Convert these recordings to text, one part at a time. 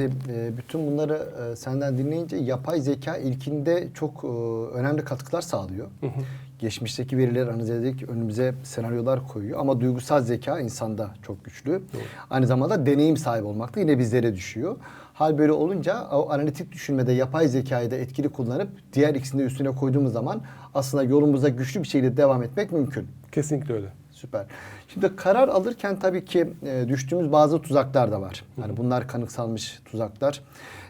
Şimdi e, bütün bunları e, senden dinleyince yapay zeka ilkinde çok e, önemli katkılar sağlıyor. Geçmişteki verileri analiz ederek önümüze senaryolar koyuyor. Ama duygusal zeka insanda çok güçlü. Aynı zamanda deneyim sahibi olmak da yine bizlere düşüyor. Hal böyle olunca o analitik düşünmede yapay zekayı da etkili kullanıp diğer ikisini de üstüne koyduğumuz zaman aslında yolumuza güçlü bir şekilde devam etmek mümkün. Kesinlikle öyle. Süper. Şimdi karar alırken tabii ki e, düştüğümüz bazı tuzaklar da var. Yani bunlar kanıksanmış tuzaklar.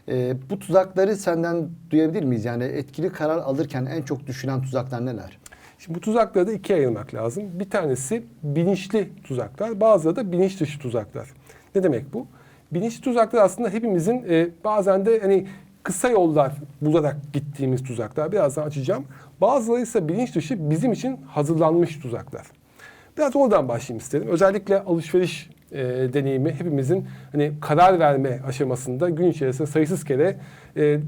E, bu tuzakları senden duyabilir miyiz? Yani etkili karar alırken en çok düşünen tuzaklar neler? Şimdi bu tuzakları da ikiye ayırmak lazım. Bir tanesi bilinçli tuzaklar, bazıları da bilinç dışı tuzaklar. Ne demek bu? Bilinçli tuzaklar aslında hepimizin e, bazen de hani kısa yollar bularak gittiğimiz tuzaklar. Birazdan açacağım. Bazıları ise bilinç dışı bizim için hazırlanmış tuzaklar. Biraz oradan başlayayım istedim. Özellikle alışveriş e, deneyimi hepimizin hani karar verme aşamasında gün içerisinde sayısız kere e,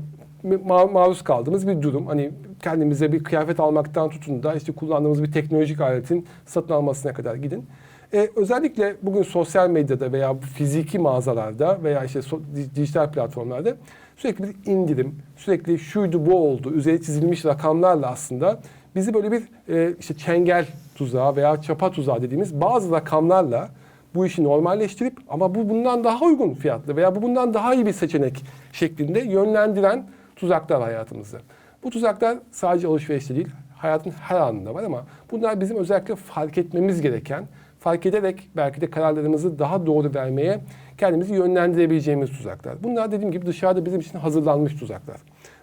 ma- maruz kaldığımız bir durum. Hani kendimize bir kıyafet almaktan tutun da işte kullandığımız bir teknolojik aletin satın almasına kadar gidin. E, özellikle bugün sosyal medyada veya fiziki mağazalarda veya işte so- di- dijital platformlarda sürekli bir indirim, sürekli şuydu bu oldu, üzeri çizilmiş rakamlarla aslında bizi böyle bir e, işte çengel tuzağı veya çapa tuzağı dediğimiz bazı rakamlarla bu işi normalleştirip ama bu bundan daha uygun fiyatlı veya bu bundan daha iyi bir seçenek şeklinde yönlendiren tuzaklar hayatımızda. Bu tuzaklar sadece alışverişte değil, hayatın her anında var ama bunlar bizim özellikle fark etmemiz gereken, fark ederek belki de kararlarımızı daha doğru vermeye kendimizi yönlendirebileceğimiz tuzaklar. Bunlar dediğim gibi dışarıda bizim için hazırlanmış tuzaklar.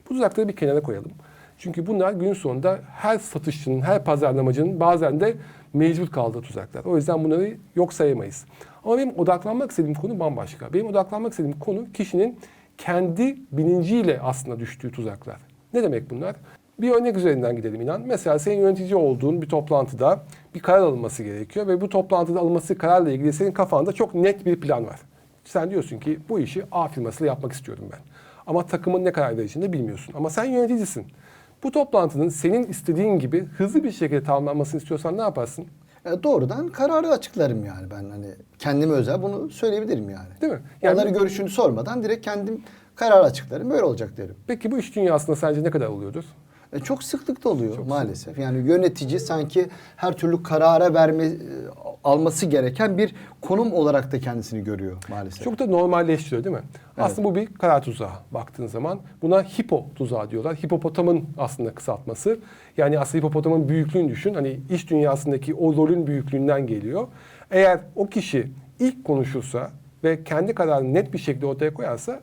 Bu tuzakları bir kenara koyalım. Çünkü bunlar gün sonunda her satışçının, her pazarlamacının bazen de mecbur kaldığı tuzaklar. O yüzden bunları yok sayamayız. Ama benim odaklanmak istediğim konu bambaşka. Benim odaklanmak istediğim konu kişinin kendi bilinciyle aslında düştüğü tuzaklar. Ne demek bunlar? Bir örnek üzerinden gidelim inan. Mesela senin yönetici olduğun bir toplantıda bir karar alınması gerekiyor ve bu toplantıda alınması kararla ilgili senin kafanda çok net bir plan var. Sen diyorsun ki bu işi A firmasıyla yapmak istiyorum ben. Ama takımın ne karar vereceğini bilmiyorsun. Ama sen yöneticisin. Bu toplantının senin istediğin gibi hızlı bir şekilde tamamlanmasını istiyorsan ne yaparsın? E, doğrudan kararı açıklarım yani ben hani kendime özel bunu söyleyebilirim yani. Değil mi? Yani- Onları görüşünü sormadan direkt kendim kararı açıklarım. Böyle olacak derim. Peki bu iş dünyasında sence ne kadar oluyordur? E, çok sıklıkta oluyor maalesef. Yani yönetici sanki her türlü karara verme e, alması gereken bir konum olarak da kendisini görüyor maalesef. Çok da normalleştiriyor değil mi? Aslında bu bir karar tuzağı baktığın zaman. Buna hipo tuzağı diyorlar. Hipopotamın aslında kısaltması. Yani aslında hipopotamın büyüklüğünü düşün. Hani iş dünyasındaki o rolün büyüklüğünden geliyor. Eğer o kişi ilk konuşursa ve kendi kararını net bir şekilde ortaya koyarsa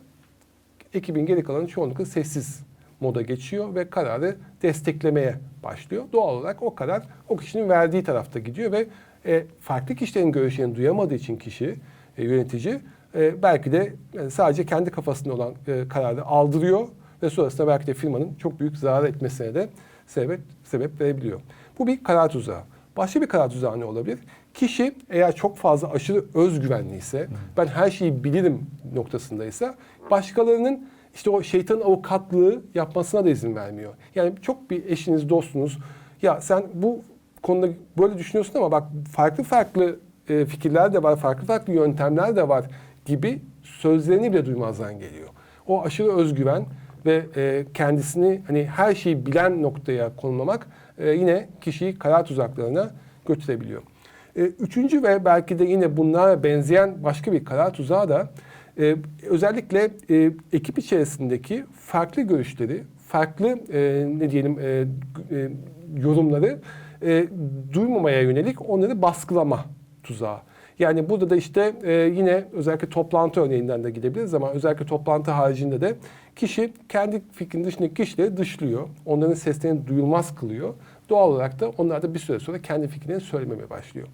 ekibin geri kalanı çoğunlukla sessiz moda geçiyor ve kararı desteklemeye başlıyor. Doğal olarak o karar o kişinin verdiği tarafta gidiyor ve e, farklı kişilerin görüşlerini duyamadığı için kişi, e, yönetici e, belki de e, sadece kendi kafasında olan e, kararı aldırıyor ve sonrasında belki de firmanın çok büyük zarar etmesine de sebep sebep verebiliyor. Bu bir karar tuzağı. Başka bir karar tuzağı ne olabilir? Kişi eğer çok fazla aşırı özgüvenliyse, ben her şeyi bilirim noktasındaysa başkalarının işte o şeytanın avukatlığı yapmasına da izin vermiyor. Yani çok bir eşiniz, dostunuz ya sen bu konuda böyle düşünüyorsun ama bak farklı farklı e, fikirler de var, farklı farklı yöntemler de var gibi sözlerini bile duymazdan geliyor. O aşırı özgüven ve e, kendisini hani her şeyi bilen noktaya konumlamak e, yine kişiyi karar tuzaklarına götürebiliyor. E, üçüncü ve belki de yine bunlara benzeyen başka bir karar tuzağı da e, özellikle e, ekip içerisindeki farklı görüşleri, farklı e, ne diyelim e, e, yorumları e, duymamaya yönelik onları baskılama tuzağı. Yani burada da işte e, yine özellikle toplantı örneğinden de gidebiliriz ama özellikle toplantı haricinde de kişi kendi fikrinin dışındaki kişileri dışlıyor. Onların seslerini duyulmaz kılıyor. Doğal olarak da onlar da bir süre sonra kendi fikrini söylememeye başlıyor.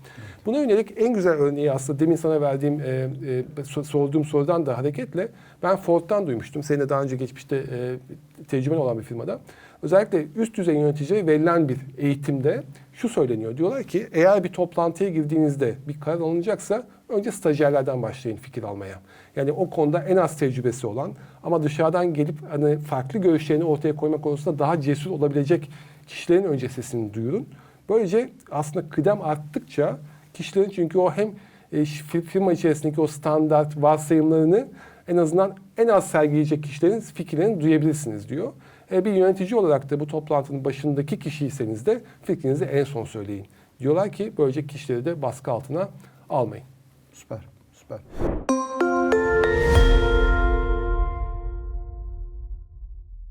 Buna yönelik en güzel örneği aslında demin sana verdiğim, e, e, so- sorduğum sorudan da hareketle ben Ford'dan duymuştum. Senin de daha önce geçmişte e, tecrüben olan bir firmada. Özellikle üst düzey yöneticilere verilen bir eğitimde şu söyleniyor. Diyorlar ki eğer bir toplantıya girdiğinizde bir karar alınacaksa önce stajyerlerden başlayın fikir almaya. Yani o konuda en az tecrübesi olan ama dışarıdan gelip hani farklı görüşlerini ortaya koymak konusunda daha cesur olabilecek kişilerin önce sesini duyurun. Böylece aslında kıdem arttıkça kişilerin çünkü o hem e, fir- firma içerisindeki o standart varsayımlarını En azından en az sergileyecek kişilerin fikirlerini duyabilirsiniz diyor. E, bir yönetici olarak da bu toplantının başındaki kişiyseniz de fikrinizi en son söyleyin. Diyorlar ki böylece kişileri de baskı altına almayın. Süper, süper.